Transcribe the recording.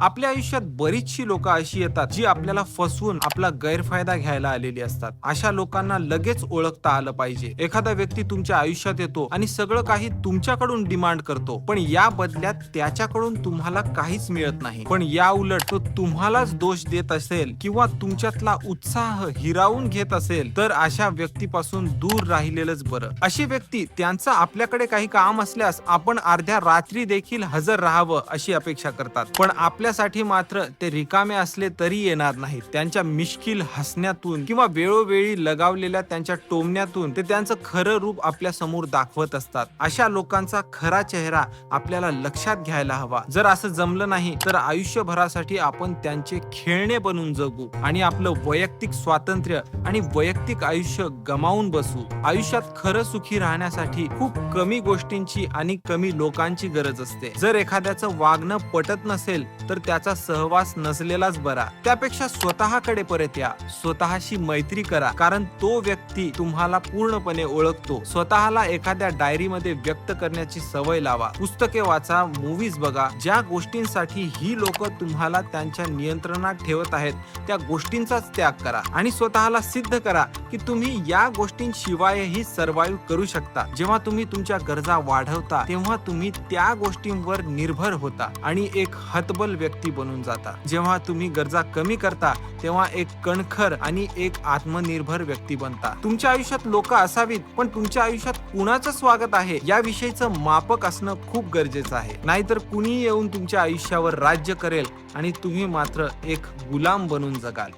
आपल्या आयुष्यात बरीचशी लोक अशी येतात जी आपल्याला फसवून आपला गैरफायदा घ्यायला आलेली असतात. अशा लोकांना लगेच ओळखता आलं पाहिजे. एखादा व्यक्ती तुमच्या आयुष्यात येतो आणि सगळं काही तुमच्याकडून डिमांड करतो. पण या बदल्यात त्याच्याकडून तुम्हाला काहीच मिळत नाही. पण या उलट तो तुम्हालाच दोष देत असेल किंवा तुमच्यातला उत्साह हिरावून घेत असेल तर अशा व्यक्तीपासून दूर राहिलेलंच बरं. अशी व्यक्ती त्यांचं आपल्याकडे काही काम असल्यास आपण अर्ध्या रात्री देखील हजर राहावं अशी अपेक्षा करतात. पण आपल्या आपल्यासाठी मात्र ते रिकामे असले तरी येणार नाहीत. त्यांच्या मिश्किल हसण्यातून किंवा वेळोवेळी लगावलेल्या त्यांच्या टोमण्यातून ते त्यांचं खरं रूप आपल्यासमोर दाखवत असतात. अशा लोकांचा खरा चेहरा आपल्याला लक्षात घ्यायला हवा. जर असं जमलं नाही तर आयुष्यभरासाठी आपण त्यांचे खेळणे बनून जगू आणि आपलं वैयक्तिक स्वातंत्र्य आणि वैयक्तिक आयुष्य गमावून बसू. आयुष्यात खरं सुखी राहण्यासाठी खूप कमी गोष्टींची आणि कमी लोकांची गरज असते. जर एखाद्याचं वागणं पटत नसेल तर त्याचा सहवास नसलेलाच बरा. त्यापेक्षा स्वतःकडे परत या. स्वतःशी मैत्री करा कारण तो व्यक्ती तुम्हाला पूर्णपणे ओळखतो. स्वतःला एखाद्या डायरीमध्ये व्यक्त करण्याची सवय लावा. पुस्तके वाचा मूवीज बघा. ज्या गोष्टींसाठी ही लोक तुम्हाला त्यांच्या नियंत्रणात ठेवत आहेत त्या गोष्टींचाच त्याग करा. आणि स्वतःला सिद्ध करा की तुम्ही या गोष्टींशिवायही सर्वाईव्ह करू शकता. जेव्हा तुम्ही तुमच्या गरजा वाढवता तेव्हा तुम्ही त्या गोष्टींवर निर्भर होता. आणि एक हतबल व्यक्ती बनून जाता. जेव्हा तुम्ही गरजा कमी करता तेव्हा एक कणखर आणि एक आत्मनिर्भर व्यक्ती बनता. तुमच्या आयुष्यात लोक असावीत पण तुमच्या आयुष्यात कुणाचं स्वागत आहे याविषयीचं मापक असणं खूप गरजेचं आहे. नाहीतर कुणी येऊन तुमच्या आयुष्यावर राज्य करेल आणि तुम्ही मात्र एक गुलाम बनून जगाल.